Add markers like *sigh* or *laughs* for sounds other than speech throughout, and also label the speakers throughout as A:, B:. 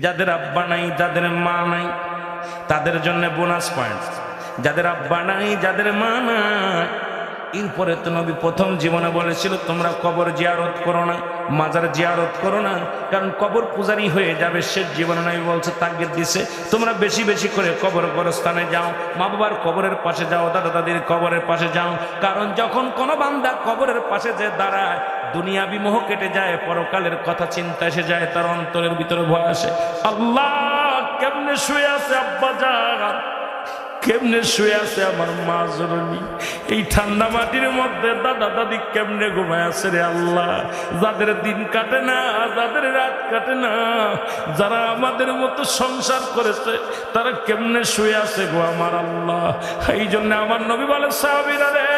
A: যাদের আব্বা নাই, যাদের মা নাই, তাদের জন্য বোনাস পয়েন্ট যাদের আব্বা নাই, যাদের মা নাই এরপরে তো নবী প্রথম জীবনে বলেছিল, তোমরা কবর জিয়ারত করো না, মাজার জিয়ারত করো না, কারণ কবর পূজারি হয়ে যাবে শেষ জীবনে নবী বলছে, তাগিদ দিছে, তোমরা বেশি বেশি করে কবর গোরস্থানে যাও, মা বাবার কবরের পাশে যাও, দাদা দাদির কবরের পাশে যাও, কারণ যখন কোনো বান্দা কবরের পাশে যে দাঁড়ায় দুনিয়া বিমোহ কেটে যায়, পরকালের কথা চিন্তা এসে যায়, তার অন্তরের ভিতরে ভয় আসে। আল্লাহ কেমনে শুয়ে আছে, আব্বা যান কেমনে শুয়ে আছে আমার মা জননী? এই ঠান্ডা মাটির মধ্যে দাদা দাদি কেমনে ঘুমায় আছে রে আল্লাহ? যাদের দিন কাটে না, যাদের রাত কাটে না, যারা আমাদের মতো সংসার করেছে, তারা কেমনে শুয়ে আছে গো আমার আল্লাহ? এই জন্য আমার নবী বলে, সাহাবিরা রে,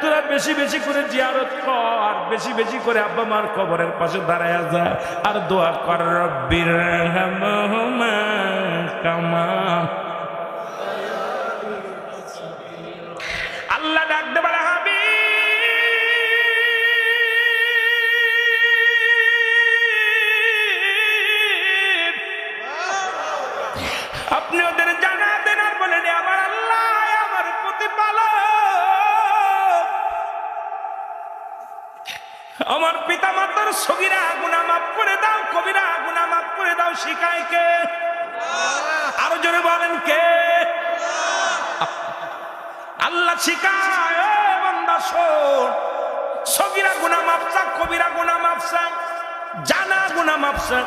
A: তোরা বেশি বেশি করে জিয়ারত কর, বেশি বেশি করে আব্বা মার কবরের পাশে দাঁড়ায় যা, আর দোয়া কর রব্বির কামা আমার পিতা মাতার সগিরা গুনা মাফ করে দাও, কবিরা গুনা মাফ করে দাও শিখায় কে আরও জোরে বলেন কে? আল্লাহ শিখায় বান্দা শোন। সগিরা গুনা মাপসা কবিরা গুনা মাপসা জানা গুনা মাপসা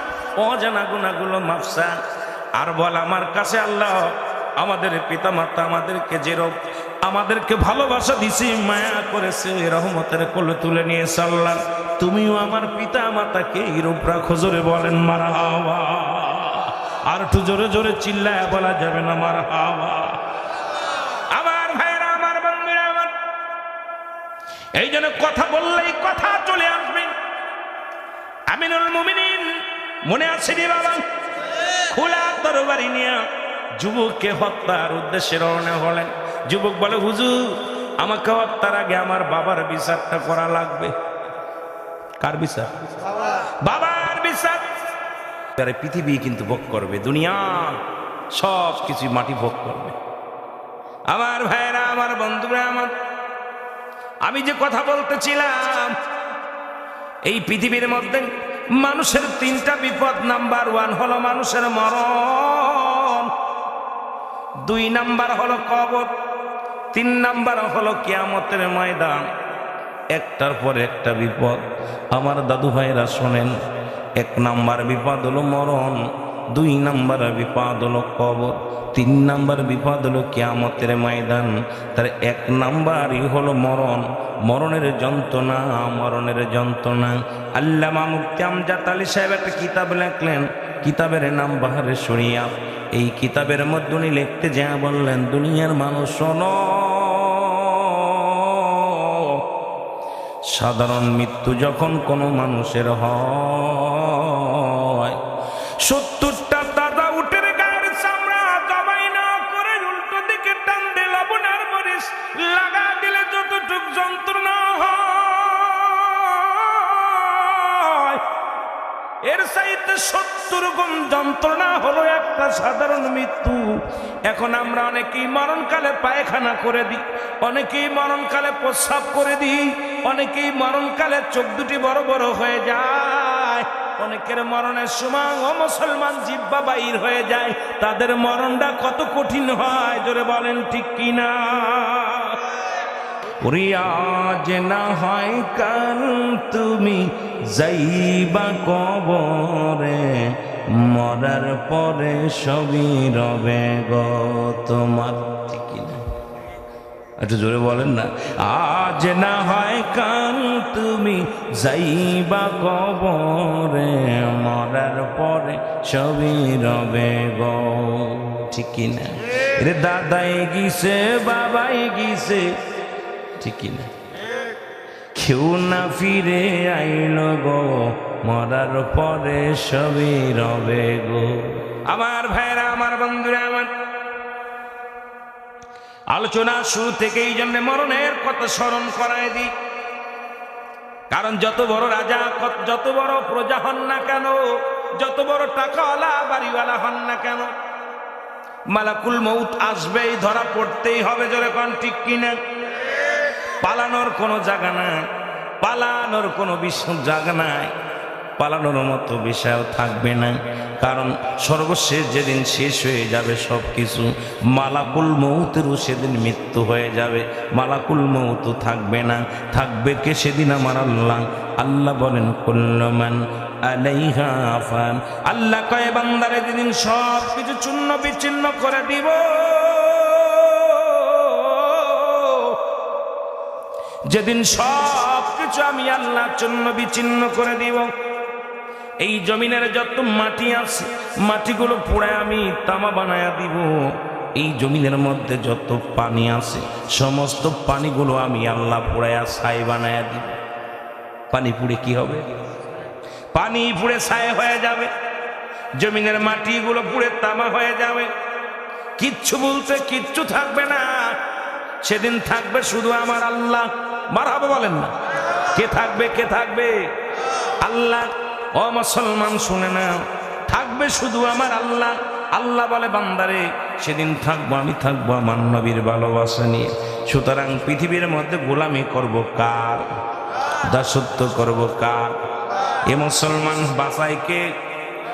A: অজানা গুনাগুলো মাপসা আর বল আমার কাছে আল্লাহ, আমাদের পিতা মাতা আমাদেরকে যেরকম আমাদেরকে ভালোবাসা দিছি, মায়া করেছে, রহমতের কোলে তুলে নিয়ে আল্লাহ। তুমিও আমার পিতা মাতাকে এরূপ রাখো বলেন, মারা হাওয়া। আর একটু জোরে জোরে চিল্লায় বলা যাবে না, মারা হাওয়া। এই জন্য কথা বললেই কথা চলে আসবে। আমিনুল মুমিনিন, মনে আছে রে বাবা? খোলা তরবারি নিয়ে যুবককে হত্যার উদ্দেশ্যে রওনা হলেন। যুবক বলে, হুজুর, আমাকে তার আগে আমার বাবার বিচারটা করা লাগবে। কার বিচার? বাবার বিচার। তারা পৃথিবী কিন্তু ভোগ করবে, দুনিয়া সব কিছু মাটি ভোগ করবে। আমার ভাইরা আমার বন্ধুরা, আমার আমি যে কথা বলতেছিলাম, এই পৃথিবীর মধ্যে মানুষের তিনটা বিপদ। নাম্বার ওয়ান হলো মানুষের মরণ, দুই নাম্বার হলো কবর তিন নাম্বার হলো কিয়ামতের ময়দান। একটার পর একটা বিপদ। আমার দাদু ভাইরা শোনেন, এক নাম্বার বিপদ হলো মরণ, দুই নাম্বার বিপদ হলো কবর, তিন নাম্বার বিপদ হলো কিয়ামতের ময়দান। তার এক নাম্বারই হলো মরণ। মরণের যন্ত্রণা মরণের যন্ত্রণা। আল্লামা মুফতি আমজাদ আলী সাহেব একটা কিতাব লেখলেন। কিতাবের নাম বাহারে শরিয়া এই কিতাবের মধ্যে উনি লিখতে যা বললেন, দুনিয়ার মানুষ শোনো। সাধারণ মৃত্যু যখন কোনো মানুষের হয়। সত্তরটা দাদা উঠের গায়ের চামড়া জবাই না করে উল্টো দিকে টান দিয়ে লবণ আর মরিচ, লাগা দিলে যতটুক যন্ত্রণা হয়। এর চাইতে সত্তর গুণ যন্ত্রণা হলো একটা সাধারণ মৃত্যু। এখন আমরা অনেকেই মরণকালে পায়খানা করে দিই, অনেকেই মরণকালে প্রস্রাব করে দিই অনেকেই মরণকালে চোখ দুটি বড় বড় হয়ে যায়। অনেকের মরণের সময় ও মুসলমান জিব্বা বাইর হয়ে যায়। তাদের মরণটা কত কঠিন হয়, জোরে বলেন ঠিক কিনা? রিয়াজ না হয় কাল তুমি যাইবা কবরে, মরার পরে সবই রবে গো তোমার। একটু জোরে বলেন না। আজ না হয় কাল তুমি যাইবা কবরে, মরার পরে সবই রবে গো। ঠিক কিনা? রে দাদাই গিছে বাবাই গিছে ঠিক কিনা? কেউ না ফিরে আইল গো, মরার পরে সবই রবে গো। আমার ভাইরা, আমার বন্ধুরা, আমার আলোচনা শুরু থেকে এই জন্য মরণের কথা স্মরণ করায় দিই। কারণ যত বড় রাজা যত বড় প্রজা হন না কেন, যত বড় টাকাওয়ালা, বাড়িওয়ালা হন না কেন, মালাকুল মৌত আসবেই, ধরা পড়তেই হবে জোরে কন, ঠিক কিনা? পালানোর কোনো জায়গা নাই, পালানোর কোনো বিশ্ব জায়গা নাই। পালানোর মতো বিষয়ও থাকবে না। কারণ সর্বশেষ যেদিন শেষ হয়ে যাবে সব কিছু মালাকুল মৌতেরও সেদিন মৃত্যু হয়ে যাবে। মালাকুল মৌত থাকবে না। থাকবে কে সেদিন আমার আল্লাহ? আল্লাহ বলেন ফান আল্লাহ কয়ে, বান্দারে, যেদিন সব কিছু চূর্ণ বিচ্ছিন্ন করে দিব, যেদিন সব কিছু আমি আল্লাহ জন্য বিচ্ছিন্ন করে দিব এই জমিনের যত মাটি আছে, মাটিগুলো পুড়ে আমি তামা বানায়া দিব। এই জমিনের মধ্যে যত পানি আছে, সমস্ত পানিগুলো আমি আল্লাহ পুড়ায়া ছাই বানায়া দিব। পানি পুড়ে কি হবে? পানি পুড়ে ছাই হয়ে যাবে। জমিনের মাটিগুলো পুড়ে তামা হয়ে যাবে। কিচ্ছু বলতে কিচ্ছু থাকবে না। সেদিন থাকবে শুধু আমার আল্লাহ। মার হবে বলেন না। কে থাকবে কে থাকবে? আল্লাহ ও মুসলমান, শুনে না থাকবে শুধু আমার আল্লাহ। আল্লাহ বলে, বান্দারে, সেদিন থাকব, আমি থাকব আমার নবীর ভালোবাসা নিয়ে। সুতরাং পৃথিবীর মধ্যে গোলামি করব কার? দাসত্ব করব কার? এ মুসলমান বাসাইকে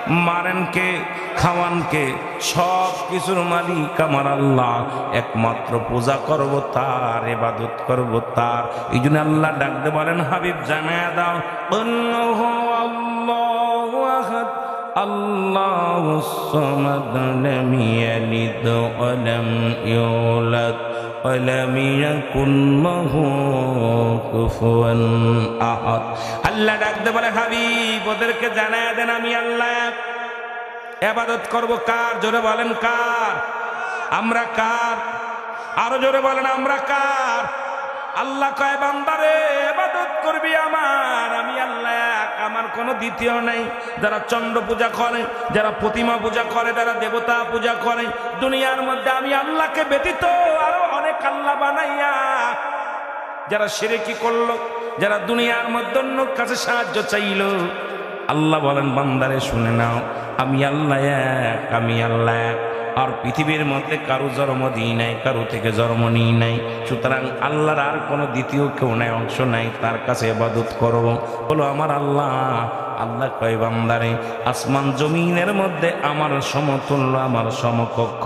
A: মারেন কে? খাওয়ান কে? সব কিছুর মালিক আমার আল্লাহ। একমাত্র পূজা করব তার এবাদত করব তার। এই জন্য আল্লাহ ডাকতে বলেন, হাবিব জানায় দাও, অন্যহ আল্লাহু আহাদ আল্লাহ الصمد لم يلد ولم يولد ولم يكن له كفوا احد আল্লাহ ডাকতে বলে হাবিব ওদেরকে জানায় দেন আমি আল্লাহ এবাদত করব কার জোরে বলেন কার আমরা কার আরো জোরে বলেন আমরা কার আল্লাহ কয় বান্দারে এবাদত করবি আমার আমি আল্লাহ এক আমার কোনো দ্বিতীয় নাই। যারা চন্দ্র পূজা করে, যারা প্রতিমা পূজা করে, যারা দেবতা পূজা করে, দুনিয়ার মধ্যে আমি আল্লাহকে ব্যতীত আরও অনেক আল্লাহ বানাইয়া। যারা সেরে কি করল, যারা দুনিয়ার মধ্যে অন্য কাছে সাহায্য চাইলো, আল্লাহ বলেন, বান্দারে শুনে নাও, আমি আল্লাহ এক, আমি আল্লাহ এক। আর পৃথিবীর মধ্যে কারও জন্ম দিই নাই, কারও থেকে জন্ম নিই নাই। সুতরাং আল্লাহর আর কোনো দ্বিতীয় কেউ নাই, অংশ নাই, তার কাছে এবাদত করব। বলো, আমার আল্লাহ আল্লাহ কয় বান্দারে, আসমান জমিনের মধ্যে আমার সমতুল্য, আমার সমকক্ষ,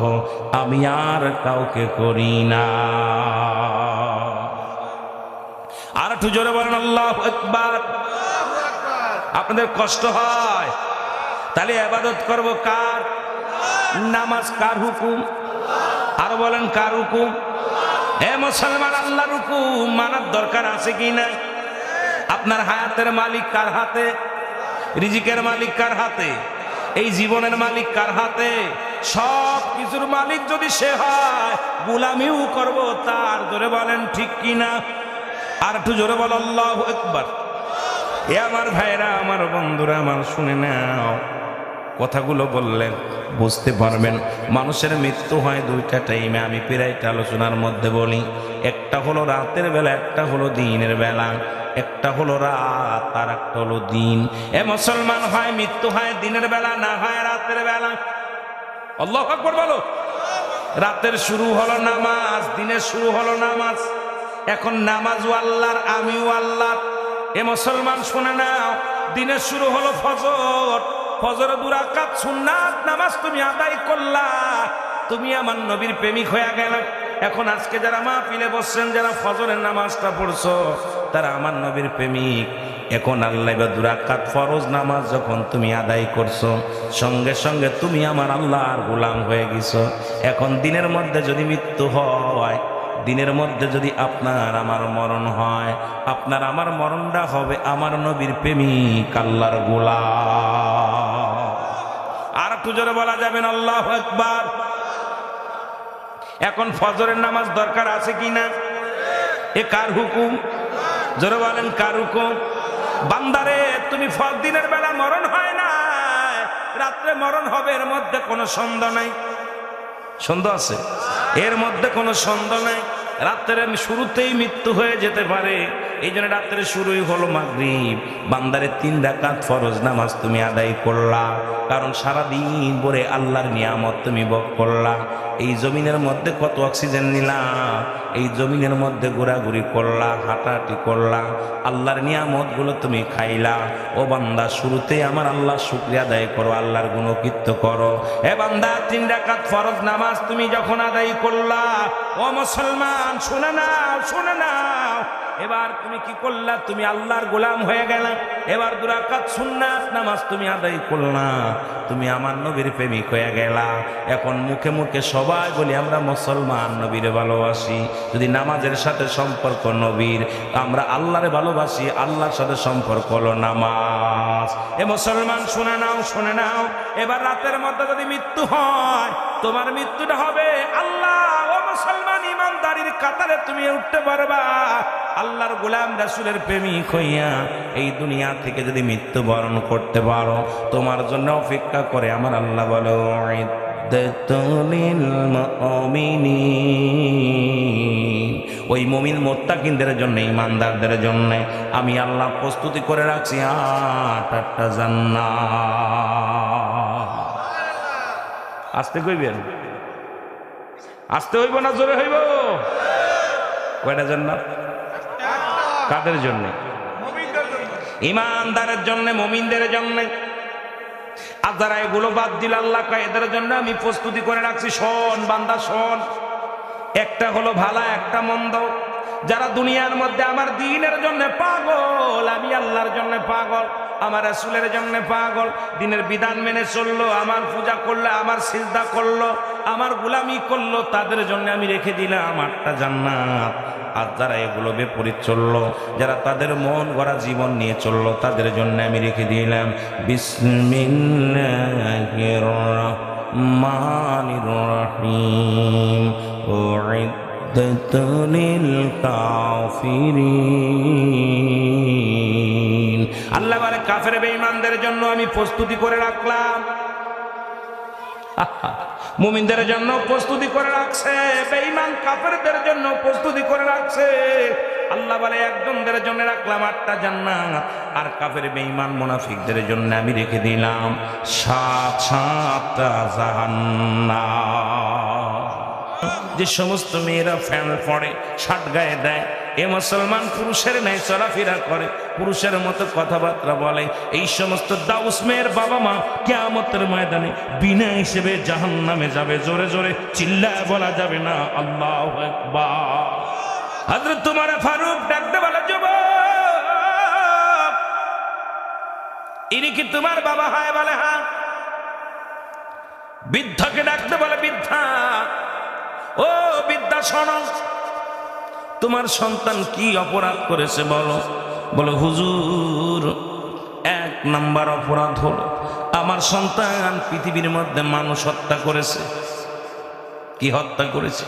A: আমি আর কাউকে করি না। আর একটু জোরে বলেন, আল্লাহ একবার আপনাদের কষ্ট হয়। তাহলে আবাদত করব কার? নামাজ কার হুকুম? আর বলেন, কার হুকুম? এ মুসলমান, আল্লাহর হুকুম মানার দরকার আছে কি না আপনার হায়াতের মালিক কার হাতে? রিজিকের মালিক কার হাতে? এই জীবনের মালিক কার হাতে? সব কিছুর মালিক যদি সে হয়, গুলামিও করব, তার ধরে বলেন, ঠিক কিনা আর একটু জোরে বল, আল্লাহ একবার এ আমার ভাইরা, আমার বন্ধুরা, আমার শুনে নাও। কথাগুলো বললেন। বুঝতে পারবেন, মানুষের মৃত্যু হয় দুইটা টাইমে আমি প্রায়টা আলোচনার মধ্যে বলি, একটা হলো রাতের বেলা, একটা হলো দিনের বেলা। একটা হলো রাত আর একটা হলো দিন। এ মুসলমান হয় মৃত্যু হয় দিনের বেলা, না হয় রাতের বেলা। আল্লাহ আকবর বলো। রাতের শুরু হলো নামাজ, দিনের শুরু হলো নামাজ। এখন নামাজও আল্লাহর, আমিও আল্লাহর। এ মুসলমান শুনে নাও দিনের শুরু হলো ফজর। ফজর দুরাকাত সুন্নাত নামাজ তুমি আদায় করলা। তুমি আমার নবীর প্রেমিক হয়ে গেল। এখন আজকে যারা মা পিলে বসছেন, যারা ফজরের নামাজটা পড়ছো, তারা আমার নবীর প্রেমিক। এখন আল্লাহ বা দুরাকাত ফরজ নামাজ যখন তুমি আদায় করছ, সঙ্গে সঙ্গে তুমি আমার আল্লাহর গোলাম হয়ে গেছো। এখন দিনের মধ্যে যদি মৃত্যু হয় দিনের মধ্যে যদি আপনার আমার মরণ হয়, আপনার আমার মরণটা হবে আমার নবীর প্রেমিক, আল্লাহর গোলাম। আর একটু জোরে বলা যাবেন আল্লাহ একবার এখন ফজরের নামাজ দরকার আছে কি না? এ কার হুকুম? জোরে বলেন, কার হুকুম? বান্দারে, তুমি ফল দিনের বেলা মরণ হয় না রাত্রে মরণ হবে, এর মধ্যে কোনো সন্দেহ নাই। সন্দেহ আছে? এর মধ্যে কোনো সন্দেহ নাই। রাত্রের শুরুতেই মৃত্যু হয়ে যেতে পারে। এই জন্য রাত্রে শুরুই হলো মাগরিব। বান্দারে তিন রাকাত ফরজ নামাজ তুমি আদায় করলা, কারণ সারাদিন ভরে আল্লাহর নিয়ামত তুমি ভোগ করলা। এই জমিনের মধ্যে কত অক্সিজেন নিলা? এই জমিনের মধ্যে ঘোরাঘুরি করলা, হাঁটাহাঁটি করলা, আল্লাহর নিয়ামতগুলো তুমি খাইলা। ও বান্দা, শুরুতেই আমার আল্লাহ শুক্রিয়া আদায় করো, আল্লাহর গুণকীর্ত করো। এ বান্দা, তিন রাকাত ফরজ নামাজ তুমি যখন আদায় করলা, ও মুসলমান, শুনে নাও শুনে নাও। এবার তুমি কি করলা? তুমি আল্লাহর গোলাম হয়ে গেলা। এবার দুরাকাত সুন্নাত, নামাজ তুমি আদায় করলা। তুমি আমার নবীর প্রেমিক হয়ে গেলা। এখন মুখে মুখে সবাই বলি, আমরা মুসলমান নবীরে ভালোবাসি। যদি নামাজের সাথে সম্পর্ক নবীর আমরা আল্লাহরে ভালোবাসি। আল্লাহর সাথে সম্পর্ক হলো নামাজ। এ মুসলমান, শুনে নাও শুনে নাও। এবার রাতের মধ্যে যদি মৃত্যু হয়, তোমার মৃত্যুটা হবে আল্লাহ। ও মুসলমান, ইমানদারির কাতারে তুমি উঠতে পারবা। আল্লাহর গোলাম রাসুলের প্রেমিক হইয়া এই দুনিয়া থেকে যদি মৃত্যুবরণ করতে পারো, তোমার জন্য অপেক্ষা করে আমার আল্লাহ বলো ওই মমিন মোত্তাকিনদের জন্য, ইমানদারদের জন্য আমি আল্লাহ প্রস্তুতি করে রাখছি আট আটটা জান্নাত। আসতে কইবেন? আসতে হইব না, জোরে হইব? কয়টা জান্নাত? কাদের জন্য? ইমানদারের জন্য, মমিনদের জন্য। আর যারা এগুলো বাদ দিল আল্লাহ এদের জন্য আমি প্রস্তুতি করে রাখছি। শোন বান্দা, শোন। একটা হলো ভালা, একটা মন্দ। যারা দুনিয়ার মধ্যে আমার দিনের জন্য পাগল, আমি আল্লাহর জন্য পাগল। আমার আসুলের জন্য পাগল। দিনের বিধান মেনে চলল, আমার পূজা করল, আমার সিজদা করল, আমার গুলামি করল, তাদের জন্য আমি রেখে দিলাম আমারটা জান্নাত। আর যারা এগুলো বিপরীত চলল, যারা তাদের মন গড়া জীবন নিয়ে চলল, তাদের জন্য আমি রেখে দিলাম বিস্মিল্লাহ রহমানির আল্লাহ বলে, কাফের বেঈমানদের জন্য আমি প্রস্তুতি করে রাখলাম। *laughs* মুমিনদের জন্য প্রস্তুতি করে রাখছে, বেঈমান কাফেরদের জন্য প্রস্তুতি করে রাখছে। আল্লাহ বলে, একজনদের জন্য রাখলাম আটটা জান্নাত, আর কাফের বেঈমান মুনাফিকদের জন্য আমি রেখে দিলাম সাত সাতটা জাহান্নাম। যে সমস্ত মেয়েরা ফ্যান পড়ে, শার্ট গায়ে দেয় এ মুসলমান পুরুষের ন্যায় চলাফেরা করে, পুরুষের মতো কথাবার্তা বলে। এই সমস্ত দাউস মেয়ের বাবা মা কেয়ামতের ময়দানে বিনা হিসেবে জাহান নামে যাবে। জোরে জোরে চিল্লায় বলা যাবে না, আল্লাহ হাজরত তোমার ফারুক ডাকতে বলা যুব ইনি কি তোমার বাবা হায়? বলে হা বৃদ্ধকে ডাকতে বলে, বৃদ্ধা, ও বিদ্যা শোনো তোমার সন্তান কি অপরাধ করেছে বলো? বলো, হুজুর, এক নাম্বার অপরাধ হলো আমার সন্তান পৃথিবীর মধ্যে মানুষ হত্যা করেছে। কি হত্যা করেছে?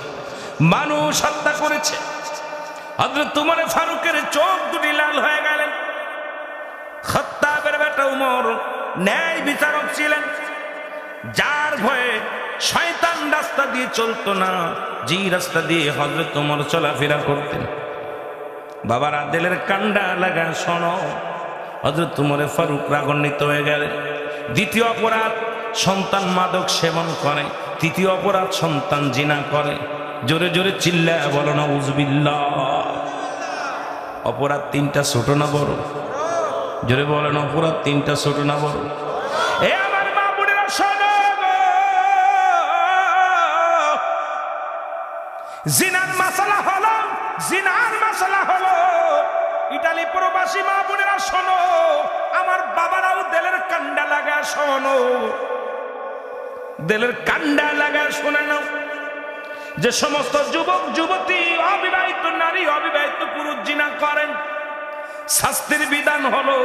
A: মানুষ হত্যা করেছে। তোমার ফারুকের চোখ দুটি লাল হয়ে গেলেন। খত্তাবের বেটা উমর ন্যায় বিচারক ছিলেন। যার ভয়ে শয়তান রাস্তা দিয়ে চলতো না, যেই রাস্তা দিয়ে হজরত তোমার চলাফেরা করতেন। বাবার আদেলের কান্ডা লাগা, শোনো। হজরত তোমারে ফারুক রাগান্বিত হয়ে গেলে দ্বিতীয় অপরাধ, সন্তান মাদক সেবন করে। তৃতীয় অপরাধ, সন্তান জিনা করে। জোরে জোরে চিল্লা বলো না উজবিল্লা অপরাধ তিনটা ছোট না বড়? জোরে বলো না অপরাধ তিনটা ছোট না বড়? জিনার মাসালা হলো, জিনার মাসালা হলো। ইটালি প্রবাসী মা বোনেরা, শোনো, আমার বাবারাও দেলের কান্ডা লাগা শোনো। দেলের কান্ডা লাগা শোনে নাও যে সমস্ত যুবক, যুবতী, অবিবাহিত নারী, অবিবাহিত পুরুষ জিনা করেন, শাস্তির বিধান হলো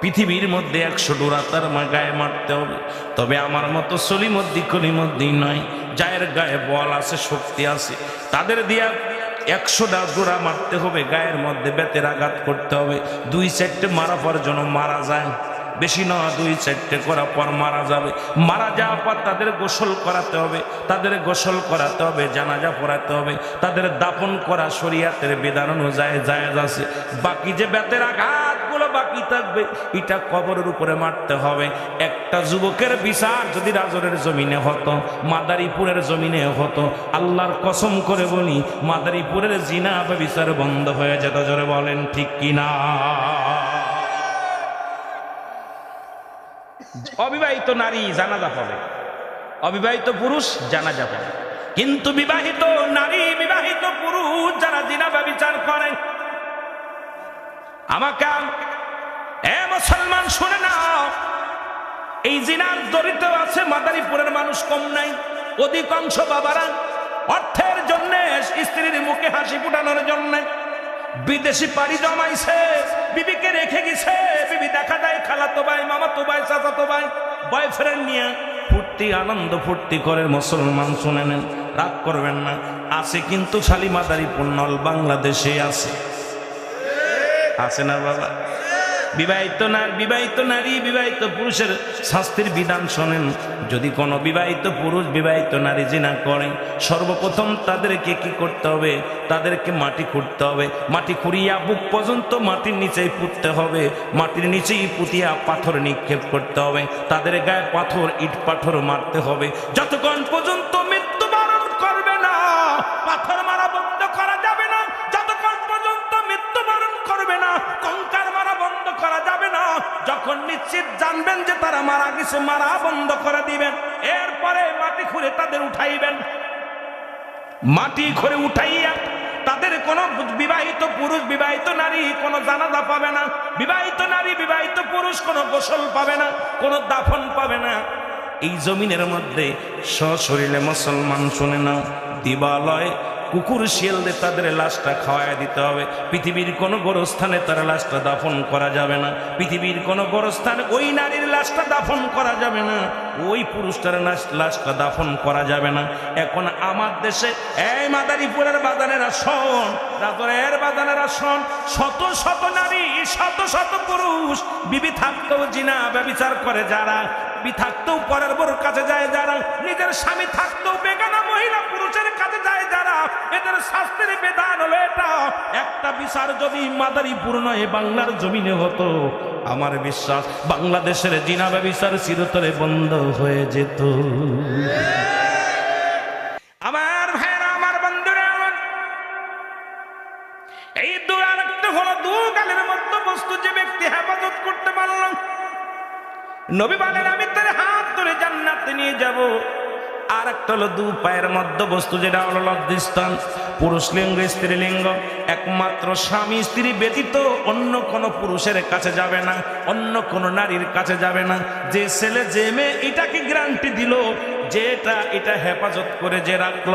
A: পৃথিবীর মধ্যে একশো ডোরা তার গায়ে মারতে হবে। তবে আমার মতো সলিমদ্দি কলিমদ্দি নয়। যায়ের গায়ে বল আছে, শক্তি আছে, তাদের দিয়া একশোটা ডোরা মারতে হবে। গায়ের মধ্যে বেতের আঘাত করতে হবে। দুই চারটে মারা পর যেন মারা যায়। বেশি না, দুই চারটে করা পর মারা যাবে। মারা যাওয়ার পর তাদের গোসল করাতে হবে, তাদের গোসল করাতে হবে, জানাজা পড়াতে হবে, তাদের দাপন করা শরিয়াতের বিধান অনুযায়ী জায়েজ আছে। বাকি যে বেতের আঘাতগুলো বাকি থাকবে, এটা কবরের উপরে মারতে হবে। একটা যুবকের বিচার যদি রাজরের জমিনে হতো, মাদারীপুরের জমিনে হতো, আল্লাহর কসম করে বলি, মাদারীপুরের জিনা বিচার বন্ধ হয়ে যেত, জোরে বলেন ঠিক কিনা? অবিবাহিত নারী জানাজা পাবে অবিবাহিত পুরুষ জানাজা পাবে কিন্তু বিবাহিত নারী, বিবাহিত পুরুষ যারা জিনা বিচার করেন, আমাকে এ মুসলমান শুনে নাও, এই জিনার জড়িত আছে, মাদারীপুরের মানুষ কম নাই অধিকাংশ বাবারা অর্থের জন্য স্ত্রীর মুখে হাসি ফুটানোর জন্য বিদেশি পাড়ি জমাইছে। বিবিকে রেখে গেছে। বিবি দেখা যায় খালাতো ভাই মামাতো ভাই চাচাতো ভাই বয়ফ্রেন্ড নিয়ে ফুর্তি, আনন্দ ফুর্তি করে মুসলমান শুনে নেন, রাগ করবেন না। আছে কিন্তু শালিমাদারি নল বাংলাদেশে আছে। আছে না বাবা? বিবাহিত না, বিবাহিত নারী, বিবাহিত পুরুষের শাস্তির বিধান শোনেন। যদি কোনো বিবাহিত পুরুষ বিবাহিত নারী জিনা করে, সর্বপ্রথম তাদেরকে কি করতে হবে? তাদেরকে মাটি খুঁড়তে হবে। মাটি খুঁড়িয়া বুক পর্যন্ত মাটির নিচেই পুঁততে হবে। মাটির নিচেই পুঁতিয়া পাথর নিক্ষেপ করতে হবে। তাদের গায়ে পাথর, ইট পাথর মারতে হবে। যতক্ষণ পর্যন্ত নিশ্চিত জানবেন যে তারা মারা গেছে, মারা বন্ধ করে দিবেন। এরপরে মাটি খুঁড়ে তাদের উঠাইবেন। মাটি খুঁড়ে উঠাইয়া তাদের কোনো বিবাহিত পুরুষ, বিবাহিত নারী কোনো জানাজা পাবে না। বিবাহিত নারী, বিবাহিত পুরুষ কোনো গোসল পাবে না, কোনো দাফন পাবে না। এই জমিনের মধ্যে সশরীরে মুসলমান শুনে না দিবালয় কুকুর শিয়ালদের তাদের লাশটা খাওয়ায় দিতে হবে। পৃথিবীর কোনো গোরস্থানে তার লাশটা দাফন করা যাবে না। পৃথিবীর কোনো গোরস্থানে ওই নারীর লাশটা দাফন করা যাবে না। ওই পুরুষটার লাশটা দাফন করা যাবে না। এখন আমার দেশে, এই মাদারীপুরের বাদানেরা শোন রাজরের বাদানেরা শোন শত শত নারী, শত শত পুরুষ, বিবি থাকতেও জিনা, ব্যবিচার করে যারা, বিবি থাকতেও পরের বড় কাছে যায় যারা, নিজের স্বামী থাকতেও বেগানা মহিলা পুরুষের কাছে যায় যারা, এদের শাস্তির বিধান হলো এটা। একটা বিচার যদি মাদারীপুর নয়, বাংলার জমিনে হতো, আমার বিশ্বাস বাংলাদেশের জিনা ব্যবিচার চিরতরে বন্ধ হয়ে যেত। আমার ভাইরা আমার বন্ধুরা, এই দু আরেকটা হলো, দু গালের মধ্যে বস্তু যে ব্যক্তি হেফাজত করতে পারল, নবী বলেন, আমি তোর হাত ধরে জান্নাতে নিয়ে যাব। আর একটা হলো দু পায়ের মধ্যে বস্তু যেটা হলো লব্ধিস্থান। পুরুষ লিঙ্গ স্ত্রীলিঙ্গ একমাত্র স্বামী, স্ত্রী ব্যতীত অন্য কোনো পুরুষের কাছে যাবে না, অন্য কোনো নারীর কাছে যাবে না। যে ছেলে, যে মেয়ে, এটাকে গ্যারান্টি দিল যেটা এটা হেফাজত করে যে রাখল।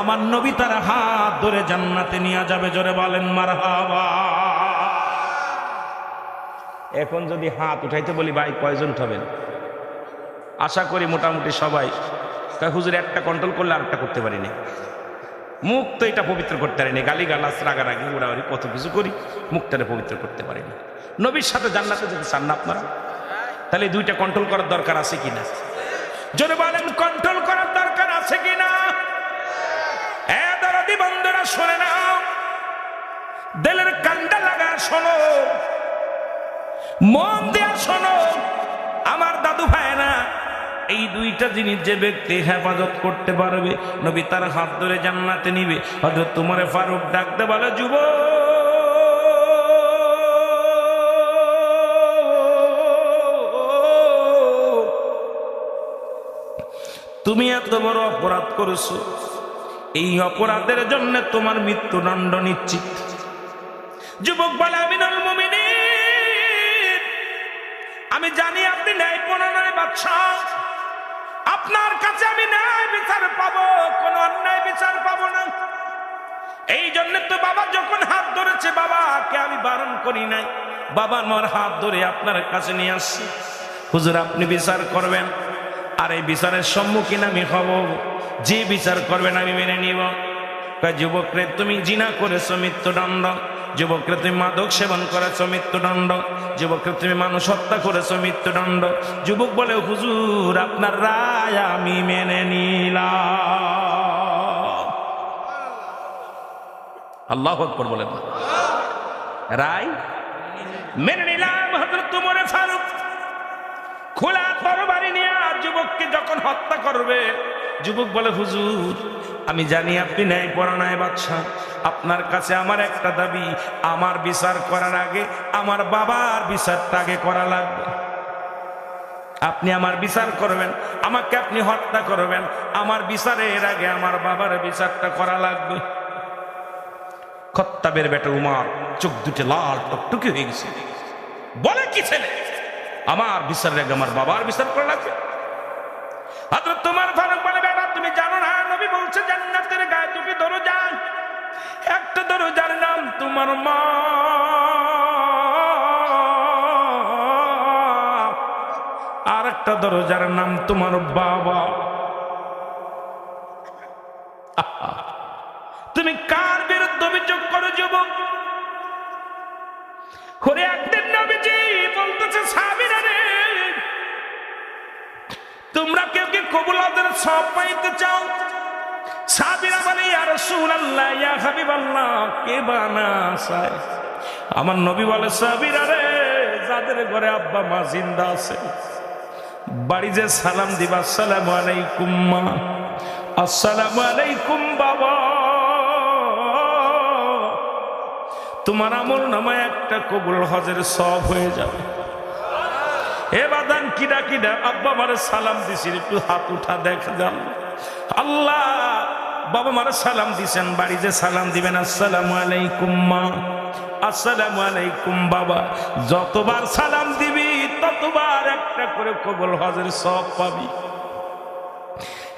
A: আমার নবী তার হাত ধরে জান্নাতে নিয়ে যাবে, জোরে বলেন মার এখন যদি হাত উঠাইতে বলি, ভাই, কয়জন হবেন আশা করি মোটামুটি সবাই কয়, হুজুর, একটা কন্ট্রোল করলে আরেকটা করতে পারি পারিনি। মুখ তো এটা পবিত্র করতে পারিনি। গালি গালাস রাগারাগি, উড়াউড়ি, কত কিছু করি, মুখটারে পবিত্র করতে পারিনি। নবীর সাথে জান্নাতে যেতে চান না আপনারা? তাহলে দুইটা কন্ট্রোল করার দরকার আছে কিনা? যদি বলেন কন্ট্রোল করার দরকার আছে কিনা? এ দরদি বন্ধুরা, শোনে নাও দিলের কান্ডা লাগা, শোনো। মন দেয়া শোনো। আমার দাদু ভাইরা এই দুইটা জিনিস যে ব্যক্তি হেফাজত করতে পারবে, নবী তার হাত ধরে জান্নাতে নিবে। হয়তো তোমার ফারুক ডাকতে বলে, যুব! তুমি এত বড় অপরাধ করেছ। এই অপরাধের জন্য তোমার মৃত্যুদণ্ড নিশ্চিত। যুবক বলে মুমিনিন, আমি জানি আপনি ন্যায় প্রণয়নের বাদশাহ। আপনার কাছে আমি ন্যায় বিচার পাবো, কোন অন্যায় বিচার পাবো না। এই জন্য তো বাবা যখন হাত ধরেছে, বাবাকে আমি বারণ করি নাই। বাবা আমার হাত ধরে আপনার কাছে নিয়ে আসছি। হুজুর, আপনি বিচার করবেন। আর এই বিচারের সম্মুখীন আমি হব। যে বিচার করবেন, আমি মেনে নিব। যুবক রে তুমি জিনা করেছ মৃত্যুদণ্ড। যুবকরা মাদক সেবন করেছ, মৃত্যুদণ্ড। যুবকরা মানুষ হত্যা করেছ, মৃত্যুদণ্ড। যুবক বলে, হুজুর, আপনার রায় আমি মেনে নিলাম। আল্লাহ আকবর বলেন। রায় মেনে নিলাম হজরত উমরে ফারুক। খোলা তরবারি নিয়ে যুবককে যখন হত্যা করবে, যুবক বলে, হুজুর আমি জানি আপনি ন্যায় পরানায় বাচ্চা আপনার কাছে আমার একটা দাবি, আমার বিচার করার আগে আমার বাবার বিচারটা আগে করা লাগবে। আপনি আমার বিচার করবেন, আমাকে আপনি হত্যা করবেন, আমার বিচারের আগে আমার বাবার বিচারটা করা লাগবে। খত্তাবের বেটা উমার, চোখ দুটি লাল টকটকে হয়ে গেছে। বলে কি ছেলে? আমার বিচারের আগে আমার বাবার বিচার করা লাগবে। তোমার ফারুক বলে, বেটা, তুমি জানো না নবী বলছে, জান্নাতের গায়ে দুটি দরজা। একটা দরজার নাম তোমার মা। আর একটা দরজার নাম তোমার বাবা। তুমি কার বিরুদ্ধে অভিযোগ করো, যুবক? করে একদিন নবীজি বলতেছে, সাবিরা রে, তোমরা কেউ কি কবুলাদের সব পাইতে চাও? সাবিরা বলে, ইয়া রাসূলুল্লাহ, ইয়া কে আমার নবী বলে সাবিরা রে, যাদের ঘরে আব্বা মা জিন্দা আছে, বাড়ি যে সালাম দিবা, আসসালামু আলাইকুম মা। আসসালামু আলাইকুম বাবা। তোমার আমল নামায় একটা কবুল হজের সব হয়ে যাবে। এ বাদান কিডা কিডা, আব্বা মারে সালাম দিছিল একটু হাত উঠা দেখা যান আল্লাহ বাবা মারে সালাম দিছেন, বাড়ি যে সালাম দিবেন, আসসালামু আলাইকুম মা, আসসালামু আলাইকুম বাবা, যতবার সালাম দিবি, ততবার একটা করে কবুল হজের সব পাবি।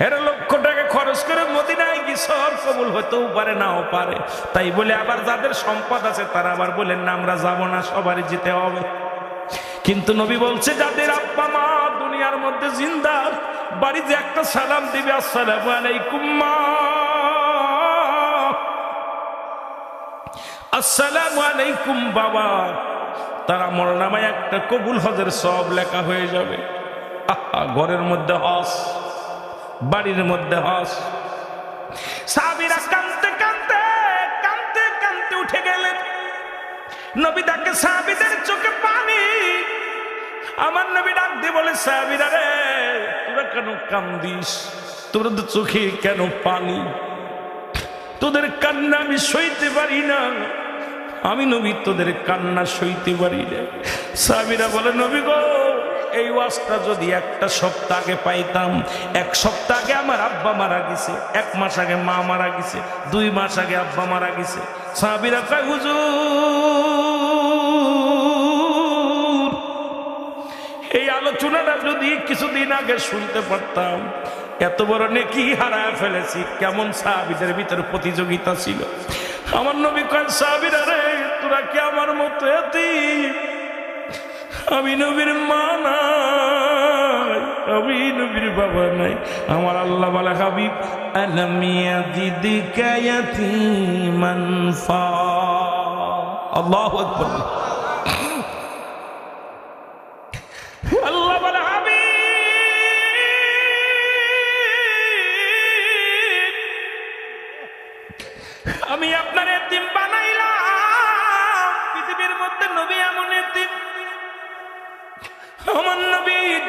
A: এর লক্ষ টাকা খরচ করে মদিনায় কি সব কবুল হতেও পারে, নাও পারে। তাই বলে আবার যাদের সম্পদ আছে, তারা আবার বলেন না, আমরা যাব না, সবারই যেতে হবে। কিন্তু নবী বলছে, যাদের আব্বা মা দুনিয়ার মধ্যে জিন্দা বাড়িতে একটা সালাম দিবে, আসসালামু আলাইকুম মা। আসসালামু আলাইকুম বাবা। তারা মর নামায় একটা কবুল হজের সব লেখা হয়ে যাবে। আহা, ঘরের মধ্যে হস বাড়ির মধ্যে হস। সাবিরা কানতে কানতে কানতে কানতে উঠে গেলেন। নবী ডাকে সাহাবিদের চোখে পানি। আমার নবী ডাক দিয়ে বলে সাহাবিরা রে তোরা কেন কান্দিস? তোরা চোখে কেন পানি? তোদের কান্না আমি সইতে পারি না। আমি নবী, তোদের কান্না সইতে পারি না। সাহাবিরা বলে, নবী গো, এই ওয়াজটা যদি একটা সপ্তাহ আগে পাইতাম, এক সপ্তাহ আগে আমার আব্বা মারা গেছে, এক মাস আগে মা মারা গেছে, দুই মাস আগে আব্বা মারা গেছে। সাহাবিরা কয়, হুজুর, এই আলোচনাটা যদি কিছুদিন আগে শুনতে পারতাম এত বড় নেকি হারায় ফেলেছি। কেমন সাহাবিদের ভিতরে প্রতিযোগিতা ছিল? আমার নবী কয়, সাহাবিরা রে, তোরা কি আমার মতো এতিম? আমি নবীর মা নাই, আমি নবীর বাবা নাই। আমার আল্লাহ বলে, হাবিব আলমিয়া দিদি কায়াতিমান ফা আল্লাহু আকবার।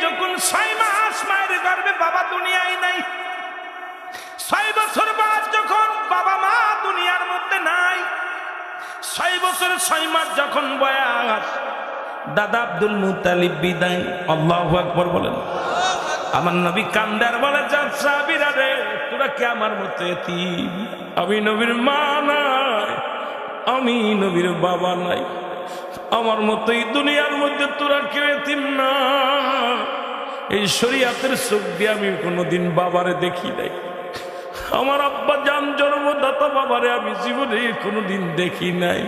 A: যখন ছয় মাস মায়ের গর্ভে বাবা দুনিয়ায় নাই, ছয় বছর বাদ যখন বাবা মা দুনিয়ার মধ্যে নাই, ছয় বছর, ছয় মাস যখন বয়স, দাদা আব্দুল মুতালিব বিদায়, আল্লাহ আকবর বলেন। আমার নবী কান্দার বলে যাবিরা রে, তোরা কি আমার মতো এতিম? আমি নবীর মা নাই, আমি নবীর বাবা নাই। আমার মতো এই দুনিয়ার মধ্যে তোরা কেড়েতিম না। এই শরিয়াতের চোখ দিয়ে আমি কোনোদিন বাবারে দেখি নাই। আমার আব্বা যান জন্মদাতা বাবারে আমি জীবনে কোনোদিন দেখি নাই।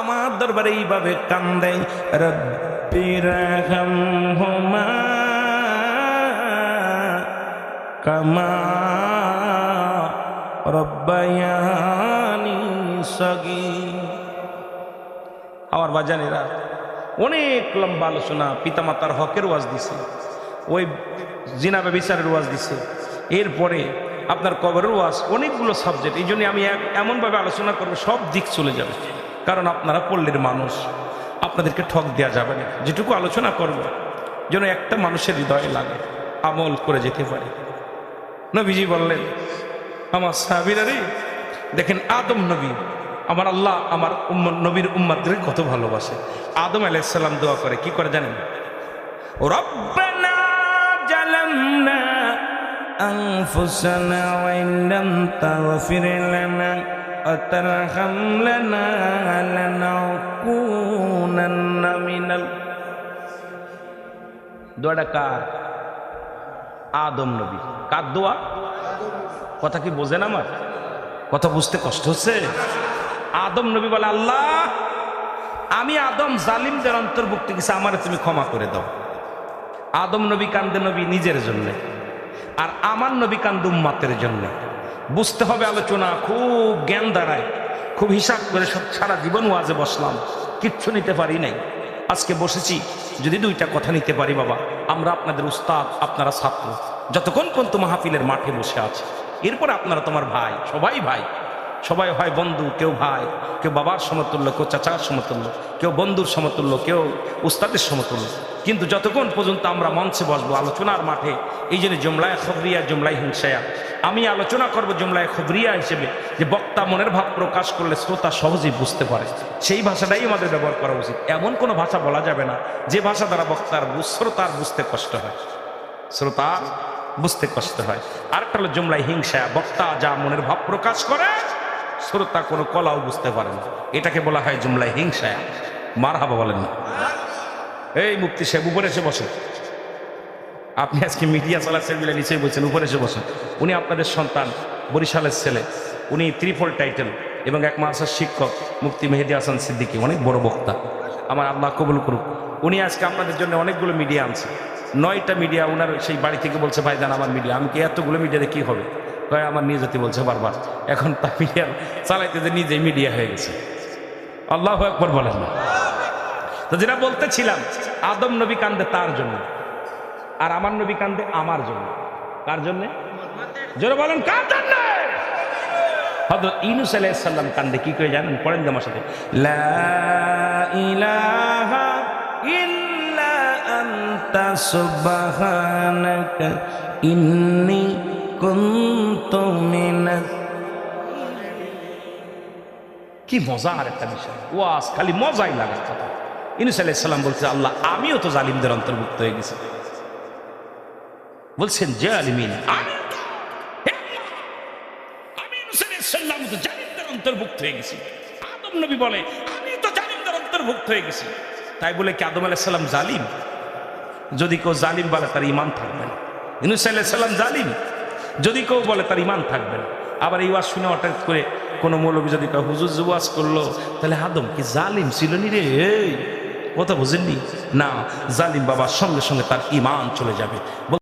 A: আমার দরবারে এইভাবে কান্দে রব্বিরহামহুমা কামা রব্বায়ানি সগীর। আমার বাজানেরা, অনেক লম্বা আলোচনা পিতামাতার হকের ওয়াজ দিছে, ওই জিনাবে বিচারের ওয়াজ দিছে। এরপরে আপনার কবরের ওয়াজ, অনেকগুলো সাবজেক্ট, এই জন্য আমি এমনভাবে আলোচনা করব, সব দিক চলে যাবে। কারণ আপনারা পল্লীর মানুষ আপনাদেরকে ঠক দেওয়া যাবে না যেটুকু আলোচনা করব যেন একটা মানুষের হৃদয়ে লাগে আমল করে যেতে পারে নবীজি বললেন আমার সাহাবিরা রে দেখেন আদম নবী আমার আল্লাহ আমার উম্ম- নবীর উম্মাদের কত ভালোবাসে আদম আলাইসাল্লাম দোয়া করে কি করে জানেন রব্বানা জালামনা أنفسنا وإن لم تغفر لنا وترحمنا لنكونن من ال দোয়াটা কার আদম নবী কার দোয়া কথা কি বোঝেন আমার কথা বুঝতে কষ্ট হচ্ছে আদম নবী বলে আল্লাহ আমি আদম জালিমদের অন্তর্ভুক্ত কিছু আমার তুমি ক্ষমা করে দাও আদম নবী কান্দে নবী নিজের জন্য আর আমার নবী কান্দে উম্মাতের জন্য বুঝতে হবে আলোচনা, খুব জ্ঞান দাঁড়ায়, খুব হিসাব করে সব সারা জীবন ওয়াজে বসলাম, কিচ্ছু নিতে পারি নাই। আজকে বসেছি, যদি দুইটা কথা নিতে পারি বাবা, আমরা আপনাদের উস্তাদ, আপনারা ছাত্র, যতক্ষণ পর্যন্ত মাহফিলের মাঠে বসে আছে। এরপর আপনারা তোমার ভাই, সবাই ভাই, সবাই হয় বন্ধু, কেউ ভাই, কেউ বাবার সমতুল্য, কেউ চাচার সমতুল্য, কেউ বন্ধুর সমতুল্য, কেউ উস্তাদের সমতুল্য। কিন্তু যতক্ষণ পর্যন্ত আমরা মঞ্চে বসবো, আলোচনার মাঠে, এই জন্য জুমলায় খবরিয়া, জুমলায় হিংসায়া। আমি আলোচনা করব জুমলায় খবরিয়া হিসেবে, যে বক্তা মনের ভাব প্রকাশ করলে শ্রোতা সহজেই বুঝতে পারে। সেই ভাষাটাই আমাদের ব্যবহার করা উচিত। এমন কোনো ভাষা বলা যাবে না, যে ভাষা দ্বারা বক্তার শ্রোতার বুঝতে কষ্ট হয়। শ্রোতা বুঝতে কষ্ট হয়। আরেকটা হলো জুমলায় হিংসা বক্তা যা মনের ভাব প্রকাশ করে, শ্রোতা কোনো কলাও বুঝতে পারে না। এটাকে বলা হয় জুমলায় হিংসা মার হাবা বলেন না। এই মুক্তি সাহেব, উপরে এসে বসেন আপনি আজকে মিডিয়া চালাচ্ছেন বলে নিচেই বলছেন উপরে এসে বসেন উনি আপনাদের সন্তান, বরিশালের ছেলে। উনি ত্রিপল টাইটেল এবং এক মাসের শিক্ষক, মুক্তি মেহেদি হাসান সিদ্দিকী, অনেক বড় বক্তা। আমার আল্লাহ কবুল করুক। উনি আজকে আপনাদের জন্য অনেকগুলো মিডিয়া আনছে। নয়টা মিডিয়া ওনার সেই বাড়ি থেকে বলছে, ভাই জান, আমার মিডিয়া, আমি কি এতগুলো মিডিয়াতে কি হবে? কয়, আমার নিয়ে যেতে বলছে, বারবার। এখন তা মিডিয়া চালাইতে যে নিজেই মিডিয়া হয়ে গেছে। আল্লাহ একবার বলেন না। তো যেটা বলতেছিলাম, আদম নবী কান্দে তার জন্য, আর আমার নবী কান্দে আমার জন্য। কার জন্য? জোরে বলেন, কার জন্য? হযরত ইউনূস আলাইহিস সালাম কান্দে, কি করে জানেন? পড়েন আমার সাথে। ইন্নী কি মজার একটা বিষয়। ওয়াস, খালি মজাই লাগে। কথা ইনুস আলাইসাল্লাম বলছে, আল্লাহ, আমিও তো জালিমদের অন্তর্ভুক্ত হয়ে গেছি। বলছেন, যে আলিমিন, আমি জালিমদের অন্তর্ভুক্ত হয়ে গেছি। আদম নবী বলে, আমি তো হয়ে গেছি। তাই বলে কি আদম আলাইসাল্লাম জালিম? যদি কেউ জালিম বলে, তার ইমান ইনুস আলাইসাল্লাম জালিম? যদি কেউ বলে, তার ইমান আবার এই শুনে হঠাৎ করে কোনো মৌলবী যদি হুজুর, যে করল, তাহলে আদম কি জালিম ছিল নি রে? কথা বুঝেননি? না জালিম বাবার সঙ্গে সঙ্গে তার ইমান চলে যাবে।